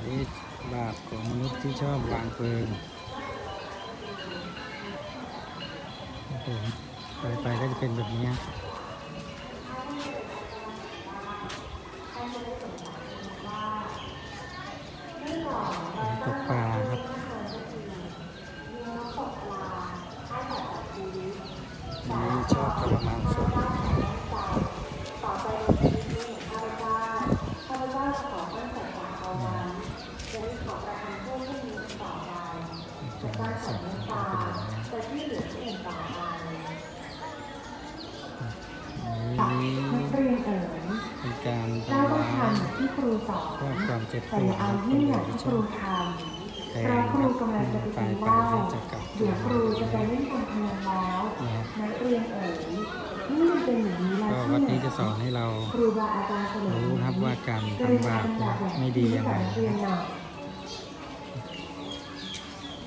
อันนี้บาปของมนุษย์ที่ชอบวางเพลิงผมไปไปก็จะเป็นแบบนี้ การเจ้าทำร้ายทำที่ครูสอนเพื่อความเจ็บปแต่วอดเอายิ่นงออื่ย่านงที่ที่ครูทำเพราะครูกำลังจะไปไปกินเหล้าเดี๋ยวครูจะไปเล่นการพนันแล้วนักเรียนเอ๋ยนี่มันเป็นอย่างนี้แล้วก็วัดนี้จะสอนให้เราครูบาอาจารย์เฉลิมรู้ครับว่าการทำบาปไม่ดียังไงเรียนหน่อย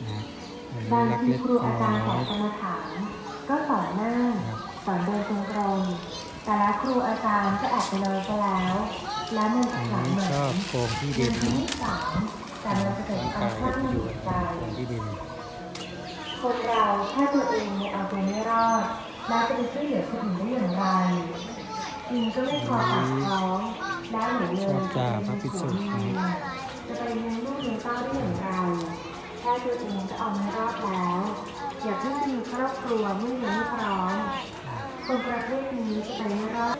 นะอันบางทีครูอาจารย์สอนกรรมฐานก็สอนหนั่งครับสอนเดินตรงตรงๆ แต่ละครูอาจารย์ก็แอบไปนอนซะแล้ว แล้วมันจะหลังเหมือนชอบโกงที่เดินที่สามแต่มันจะเกิดความยคาดก็หอวังในใจโกงที่ดินคนเราถ้าตัวเองเนี่เอาตัวไม่รอดแล้วจะไปช่วยเหลือคนอื่นได้อย่างไรจริงก็ไม่พอปากท้องแล้วหรือเลยจะภิกษุนะครับจะไปเลี้ยงลูกเลี้ยงเต้าได้อย่างไรแค่ตัวเองก็เอาไม่รอดแล้วอย่าเพิ่งมีครอบครัวเมื่อยังไม่พร้อม คนประเภทนี้จะไปไม่รอด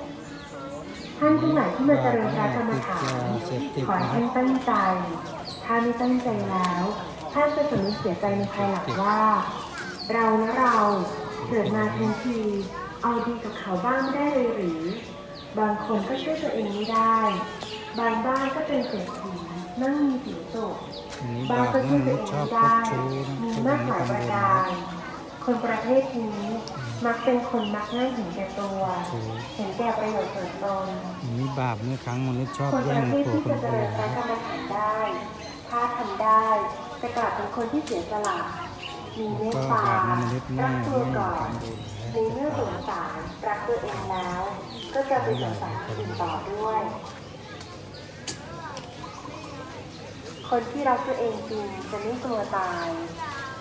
ท่านทั้งหลายที่มาเจริญพระกรรมฐานขอให้ท่านตั้งใจ ถ้าไม่ตั้งใจแล้ว ท่านจะสำนึกเสียใจในภายหลังว่า เรานะเราเกิดมาทันที เอาดีกับเขาบ้างไม่ได้เลยหรือ บางคนก็ช่วยตัวเองไม่ได้ บางบ้านก็เป็นเศรษฐีนั่งมีสีสุขอันนี้บาบางปก็เมื่ช่อวยมตัวนุเอษงย์ชอบไม่พได้บชู้นะมีพวกมากนี้หลายตำปบระลกานะร คนประเภทนี้ มักเป็นคนมักง่ายเห็นแก่ตัวชู้เห็นแก่ประโยชน์ส่วนตนอันนี้บาปเมื่อครั้งมนุษย์ชอบคนปแย่งระเภทผัวที่คนจะเจริอื่ญนพระนะกรรมฐานได้ถ้าทำได้จะกลับเป็นคนที่เสียสละมีเมตก็ตาบาปมนุษย์ไม่รักตัวไม่ก่อนทำบุญในเมื่อสงสารรักตัวเองแล้ว ก็จะไปสงสารคนอื่นต่อด้วย คนที่รักตัวเองจริงจะไม่กลัวตาย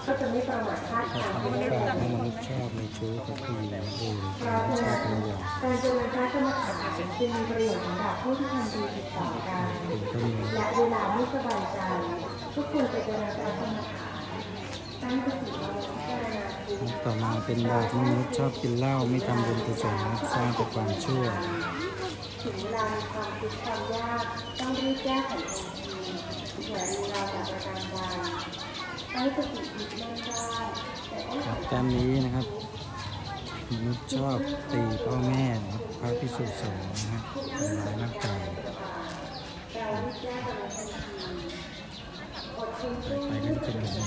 ก็จะไม่ประมาทพลาดก็ทางทำที่ให้ไม่ได้ปผลเมื่อมนุษย์ชอบในชู้กับผู้หญิงเพราะไม่ฉะชอบในอย่างการเจริญพระกรรมฐานจึงมีประโยชน์สำหรับผู้ที่ทำดีติดต่อกันและเวลาไม่สบายใจทุกคนจะเจริญพระกรรมฐานตั้งสติต่อมาเป็นบาปมนุษย์ชอบกินเหล้าไม่ทำบุญกุศลสร้างแต่ความชั่วถึงเวลามีความทุกข์ความยากต้องรีบแก้ไขทันทีอย่ารีรอแต่ประการใด ตั้งสติยึดมั่นได้แต่ต้องครับตามนี้นะครับมนุษย์ชอบตีพ่อแม่นะครับพระพิสุสงฆ์นะครับทำร้ายร่างกายเรารีบแก้กันทันทีอดทนไปก็จะเป็นแบบนี้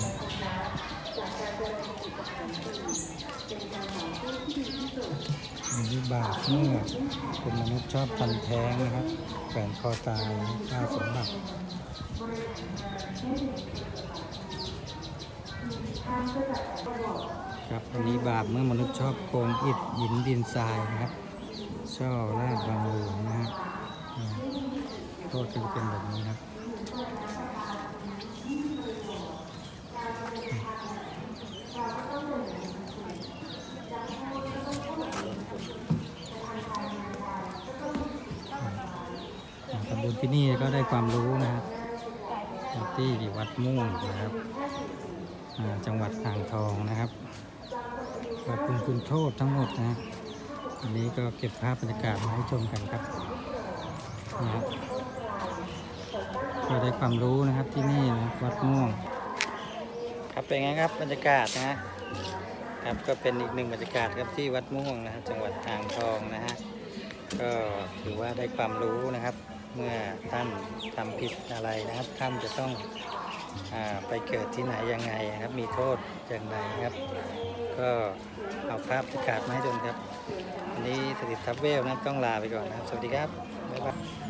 จากการเจริญสติปัฏฐานสี่เป็นการหาผู้ที่ดีที่สุดอันนี้บาปเมื่อคนมนุษย์ชอบทำแท้งนะครับแขวนคอตายฆ่าสมบัติ ท่านก็จะแต่ประโยชน์ ครับอันนี้บาปเมื่อมนุษย์ชอบโกงอิฐหินดินทรายนะครับ ช่อลาดบางหลวงนะฮะโทษก็จะเป็นแบบนี้ครับอ่าทำบุญที่นี่ก็ได้ความรู้นะครับที่วัดมุ่งนะครับ จังหวัดอ่างทองนะครับ ขอบคุณคุณโทษทั้งหมดนะวันนี้ก็เก็บภาพบรรยากาศมาให้ชมกันครับนี่ครับก็ได้ความรู้นะครับที่นี่นะวัดม่วง ครับเป็นไงครับบรรยากาศนะครับก็เป็นอีกหนึ่งบรรยากาศครับที่วัดม่วงนะครับจังหวัดอ่างทองนะฮะก็ถือว่าได้ความรู้นะครับ เมื่อท่านทำผิดอะไรนะครับท่านจะต้อง ไปเกิดที่ไหนยังไงนะครับ มีโทษอย่างไรนะครับ ก็เอาภาพบรรยากาดมาให้ดูครับ วันนี้สถิตทับเวลนะต้องลาไปก่อนนะครับ สวัสดีครับบ๊ายบาย